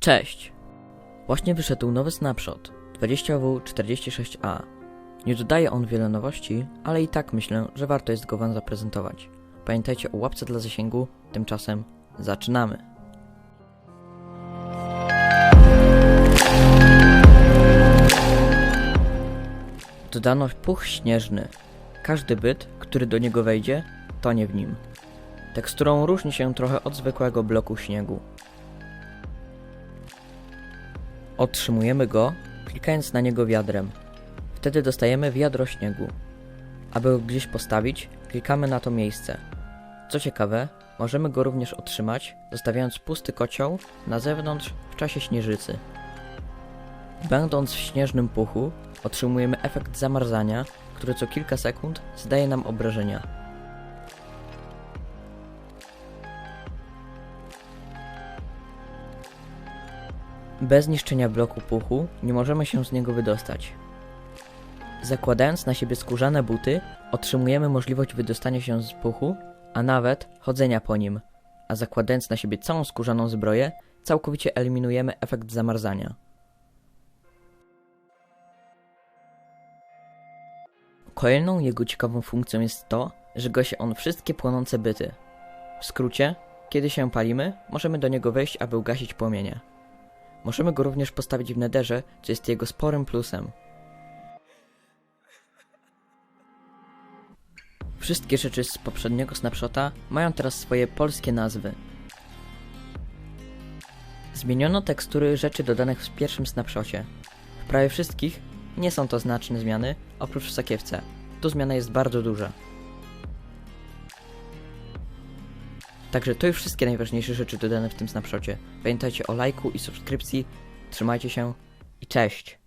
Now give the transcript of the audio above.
Cześć! Właśnie wyszedł nowy snapshot 20W46A. Nie dodaje on wiele nowości, ale i tak myślę, że warto jest go Wam zaprezentować. Pamiętajcie o łapce dla zasięgu, tymczasem zaczynamy! Dodano puch śnieżny. Każdy byt, który do niego wejdzie, tonie w nim. Teksturą różni się trochę od zwykłego bloku śniegu. Otrzymujemy go, klikając na niego wiadrem. Wtedy dostajemy wiadro śniegu. Aby go gdzieś postawić, klikamy na to miejsce. Co ciekawe, możemy go również otrzymać, zostawiając pusty kocioł na zewnątrz w czasie śnieżycy. Będąc w śnieżnym puchu, otrzymujemy efekt zamarzania, który co kilka sekund zdaje nam obrażenia. Bez niszczenia bloku puchu nie możemy się z niego wydostać. Zakładając na siebie skórzane buty, otrzymujemy możliwość wydostania się z puchu, a nawet chodzenia po nim, a zakładając na siebie całą skórzaną zbroję, całkowicie eliminujemy efekt zamarzania. Kolejną jego ciekawą funkcją jest to, że gasi on wszystkie płonące byty. W skrócie, kiedy się palimy, możemy do niego wejść, aby ugasić płomienie. Możemy go również postawić w nederze, co jest jego sporym plusem. Wszystkie rzeczy z poprzedniego snapshota mają teraz swoje polskie nazwy. Zmieniono tekstury rzeczy dodanych w pierwszym snapshocie. W prawie wszystkich nie są to znaczne zmiany, oprócz w sakiewce. Tu zmiana jest bardzo duża. Także to już wszystkie najważniejsze rzeczy dodane w tym snapshocie. Pamiętajcie o lajku i subskrypcji. Trzymajcie się i cześć!